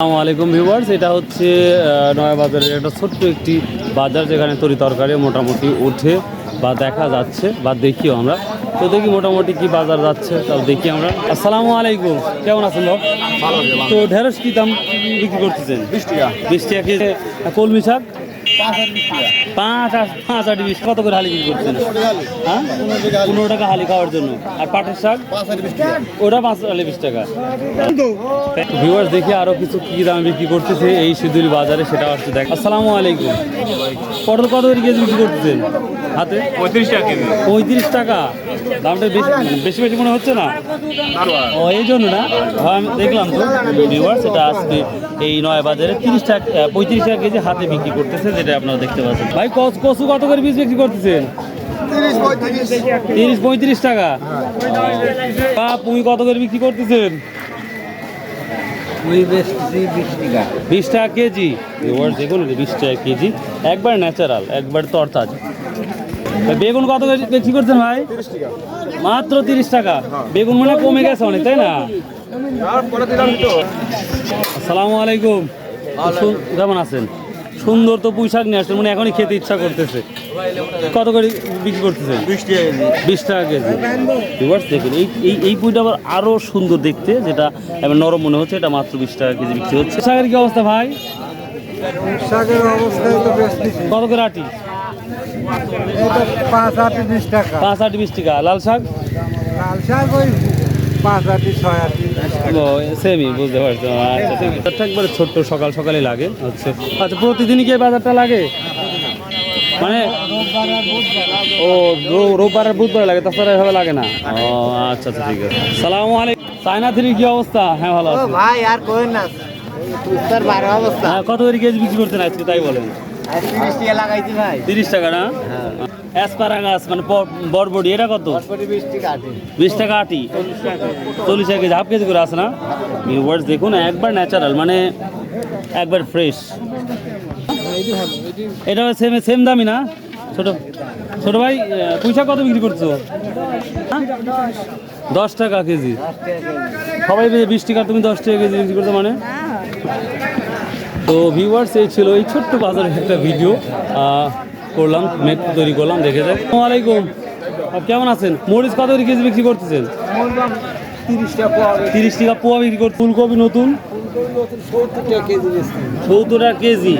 আসসালামু আলাইকুম ভিউয়ার্স এটা হচ্ছে আহ, নয়া বাজারের একটা ছোট্ট একটি বাজার যেখানে তরি তরকারি মোটামুটি উঠে বা দেখা যাচ্ছে বা দেখিও আমরা। তো দেখি মোটামুটি কি বাজার যাচ্ছে তাও দেখি আমরা। আসসালামু আলাইকুম কেমন আছেন বাব তো ঢেঁড়স কি দাম বিক্রি করতেছেন? বিশ টাকা। বিশ টাকা কলমি শাক? পাঁচ পাঁচ কত করে হালি হ্যাঁ? পনেরো টাকা হালি খাওয়ার জন্য। আর শাক? ওটা বিশ টাকা। আরও কিছু কি দামে বিক্রি করতেছে এই শিদুলি বাজারে সেটা হচ্ছে দেখ। আসসালামু আলাইকুম। পটল কত করে কেজি বিক্রি করতেছেন? হাতে? পঁয়ত্রিশ টাকা কেজি। পঁয়ত্রিশ টাকা। দামটা বেশি বেশি বেশি মনে হচ্ছে না? ও এই জন্য না? হ্যাঁ, আমি দেখলাম তো ভিউয়ার্স এটা আজকে এই নয় বাজারে তিরিশ টাকা পঁয়ত্রিশ টাকা কেজি হাতে বিক্রি করতেছে যেটা আপনারা দেখতে পাচ্ছেন। ভাই কচ- কচু কত করে বীজ বিক্রি করতেছেন? তিরিশ পঁয়ত্রিশ। টাকা। বা পুঁই কত করে বিক্রি করতেছেন? বিশ টাকা কেজি। দেখুন বিশ টাকা কেজি। একবার ন্যাচারাল একবার তরতাজা। বেগুন কত করে বিক্রি করছেন ভাই? মাত্র তিরিশ টাকা। বেগুন মানে কমে গেছে অনেক তাই না? আসসালামু আলাইকুম। কেমন আছেন? সুন্দর তো পুঁই শাক নিয়ে আসছেন মানে এখনই খেতে ইচ্ছা করতেছে। কত করে বিক্রি করতেছেন? বিশ টাকা কেজি। কেজি। দেখুন এই এই এই পুঁইটা আবার আরও সুন্দর দেখতে যেটা এবার নরম মনে হচ্ছে এটা মাত্র বিশ টাকা কেজি বিক্রি হচ্ছে। শাকের কি অবস্থা ভাই? শাকের কিছু কত করে আটি? পাঁচ আটি বিশ টাকা। পাঁচ আটি বিশ টাকা। লাল শাক? লাল শাক ওই পাঁচ আটি ছয় আটি বিশ টাকা। সেমই বুঝতে পারছ। আচ্ছা একবারে ছোট্ট সকাল সকালে লাগে হচ্ছে আচ্ছা প্রতিদিনই কি বাজারটা লাগে? মানে ও রোববার আর বুধবার লাগে তাছাড়া এভাবে লাগে না? ও আচ্ছা আচ্ছা ঠিক আছে। সালামু আলাইকুম। চায়না থ্রির কি অবস্থা? হ্যাঁ ভালো আছে। ভাই আর কোয়েন না। অবস্থা। হ্যাঁ কত করে কেজি বিক্রি করছেন আজকে তাই বলেন? তিরিশ টাকা না? অ্যাসপারাগাস মানে ব- বরবডি এটা কত? বিশ টাকা আটি। চল্লিশ টাকা কেজি। হাফ কেজি করে আছে না? ভিউয়ার্স দেখুন একবার ন্যাচারাল মানে একবার ফ্রেশ এটা সেম সেম দামি না? ছোট ছোট ভাই পয়সা কত বিক্রি করছ? হ্যাঁ? দশ টাকা কেজি। সবাই বিশ টাকা তুমি দশ টাকা কেজি বিক্রি করছ মানে? তো ভিউয়ার্স এই ছিল এই ছোট্ট বাজারের একটা ভিডিও করলাম মেপ তৈরি করলাম দেখে যাক। আসসালামু আলাইকুম। কেমন আছেন? মরিচ কত কেজি বিক্রি করতেছেন? তিরিশ টাকা তিরিশ টাকা পোয়া বিক্রি করতে ফুলকপি নতুন? সত্তর টাকা কেজি।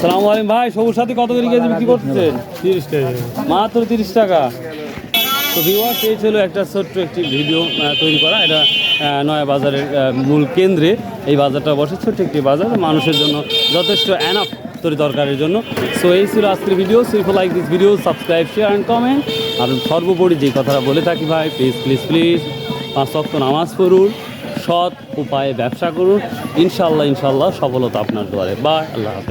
সালাম আলাইকুম ভাই সবুজ সাথে কত করে কেজি বিক্রি করতেছেন? তিরিশ টাকা। মাত্র তিরিশ টাকা। তো ভিউয়ার্স এই ছিল একটা ছোট্ট একটি ভিডিও তৈরি করা। এটা নয়া বাজারের মূল কেন্দ্রে। এই বাজারটা বসে ছোট্ট একটি বাজার, মানুষের জন্য যথেষ্ট অ্যানাপ তৈরি দরকারের জন্য। সো এই ছিল আজকের video সুইফ like this video subscribe share and comment আর সর্বোপরি যে কথাটা বলে থাকি ভাই প্লিজ প্লিজ প্লিজ পাঁচ রক্ত নামাজ পড়ুন, সৎ উপায়ে ব্যবসা করুন। ইনশাল্লাহ ইনশাল্লাহ সফলতা আপনার দুয়ারে। বা আল্লাহ হাফেজ।